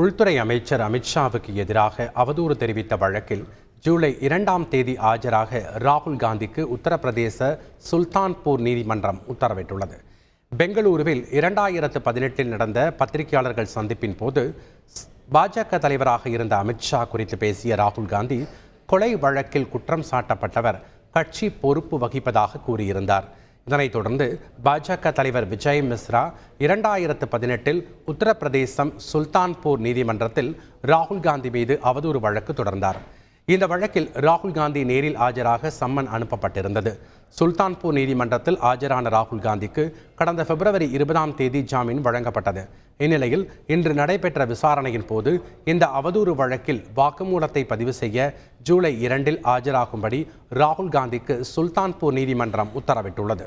உள்துறை அமைச்சர் அமித்ஷாவுக்கு எதிராக அவதூறு தெரிவித்த வழக்கில் ஜூலை இரண்டாம் தேதி ஆஜராக ராகுல் காந்திக்கு உத்தரப்பிரதேச சுல்தான்பூர் நீதிமன்றம் உத்தரவிட்டுள்ளது. பெங்களூருவில் இரண்டாயிரத்து பதினெட்டில் நடந்த பத்திரிகையாளர்கள் சந்திப்பின் போது பாஜக தலைவராக இருந்த அமித்ஷா குறித்து பேசிய ராகுல் காந்தி கொலை வழக்கில் குற்றம் சாட்டப்பட்டவர் கட்சி பொறுப்பு வகிப்பதாக கூறியிருந்தார். இதனைத் தொடர்ந்து பாஜக தலைவர் விஜய் மிஸ்ரா இரண்டாயிரத்து பதினெட்டில் உத்தரப்பிரதேசம் சுல்தான்பூர் நீதிமன்றத்தில் ராகுல் காந்தி மீது அவதூறு வழக்கு தொடர்ந்தார். இந்த வழக்கில் ராகுல் காந்தி நேரில் ஆஜராக சம்மன் அனுப்பப்பட்டிருந்தது. சுல்தான்பூர் நீதிமன்றத்தில் ஆஜரான ராகுல் காந்திக்கு கடந்த பிப்ரவரி இருபதாம் தேதி ஜாமீன் வழங்கப்பட்டது. இந்நிலையில் இன்று நடைபெற்ற விசாரணையின் போது இந்த அவதூறு வழக்கில் வாக்குமூலத்தை பதிவு செய்ய ஜூலை இரண்டில் ஆஜராகும்படி ராகுல் காந்திக்கு சுல்தான்பூர் நீதிமன்றம் உத்தரவிட்டுள்ளது.